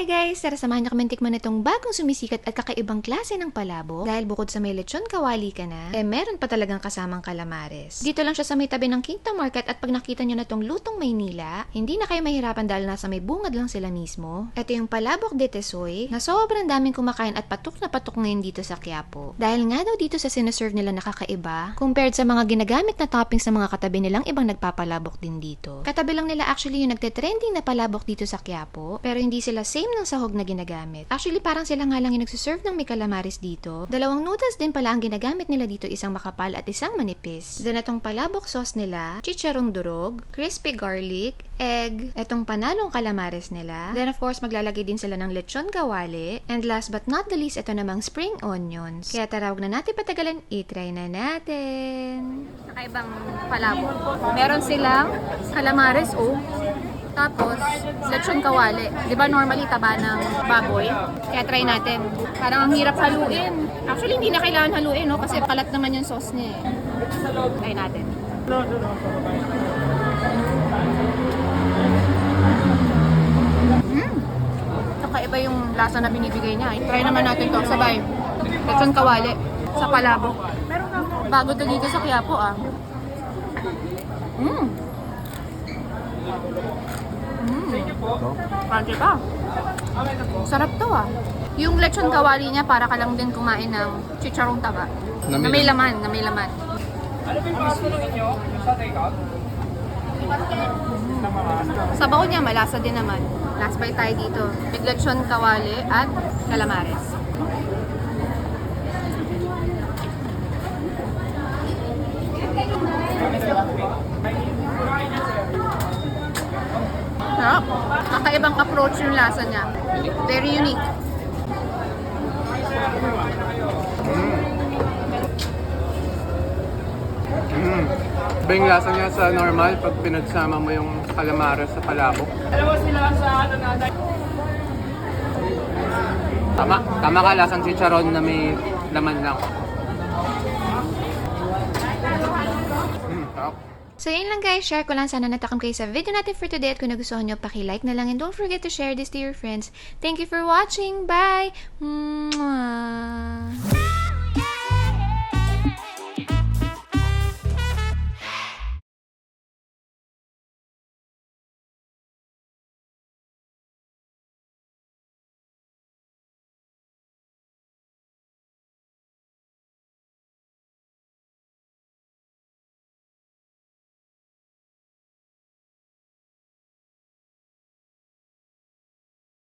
Hi guys! Tara samahan niyo kami tikman itong bagong sumisikat at kakaibang klase ng palabo. Dahil bukod sa may lechon kawali ka na, eh meron pa talagang kasamang calamares. Dito lang siya sa may tabi ng Quinta Market at pag nakita niyo na tong lutong Maynila, hindi na kayo mahirapan dahil nasa may bungad lang sila mismo. Ito yung palabok de Tesoy na sobrang daming kumakain at patok na patok ngayon dito sa Quiapo. Dahil nga daw dito sa sinaserve nila nakakaiba compared sa mga ginagamit na toppings sa mga katabi nilang ibang nagpapalabok din dito. Katabi lang nila actually yung nagte-trending na palabok dito sa Quiapo, pero hindi sila same ng sahog na ginagamit. Actually, parang sila nga lang yung nagsiserve ng may calamares dito. Dalawang noodles din pala ang ginagamit nila dito, isang makapal at isang manipis. Then itong palabok sauce nila, chicharong durog, crispy garlic, egg, etong panalong calamares nila. Then of course, maglalagay din sila ng lechon kawali. And last but not the least, ito namang spring onions. Kaya tara, na natin patagalan, itry na natin. Kakaibang palabok. Meron silang calamares, oh. Tapos, lechon kawali. Di ba normally taba ng baboy? Kaya try natin. Parang ang hirap haluin. Actually, hindi na kailangan haluin, no? Kasi kalat naman yung sauce niya eh. Try natin. Mm. Kakaiba yung lasa na binibigay niya. Try naman natin to. Sabay. Lechon kawali. Sa palabok. Bago to dito sa Quiapo, ah. Mmm. Mmm. Crunchy pa. Sarap to ah. Yung lechon kawali niya para ka lang din kumain ng chicharong taba. Na Na may may laman, na may laman. Sabaw niya, malasa din naman. Last bite tayo dito. Big lechon kawali at calamares. Sarap. Kakaibang approach yung lasa niya. Very unique. Mm. Iba yung lasa niya sa normal pag pinagsama mo yung calamares sa palabok. Tama, tama ka lasang chicharon na may laman lang. Mm, sarap. So yun lang guys, share ko lang sana natakam kayo sa video natin for today at kung nagustuhan nyo, paki-like na lang and don't forget to share this to your friends. Thank you for watching. Bye! Mwah!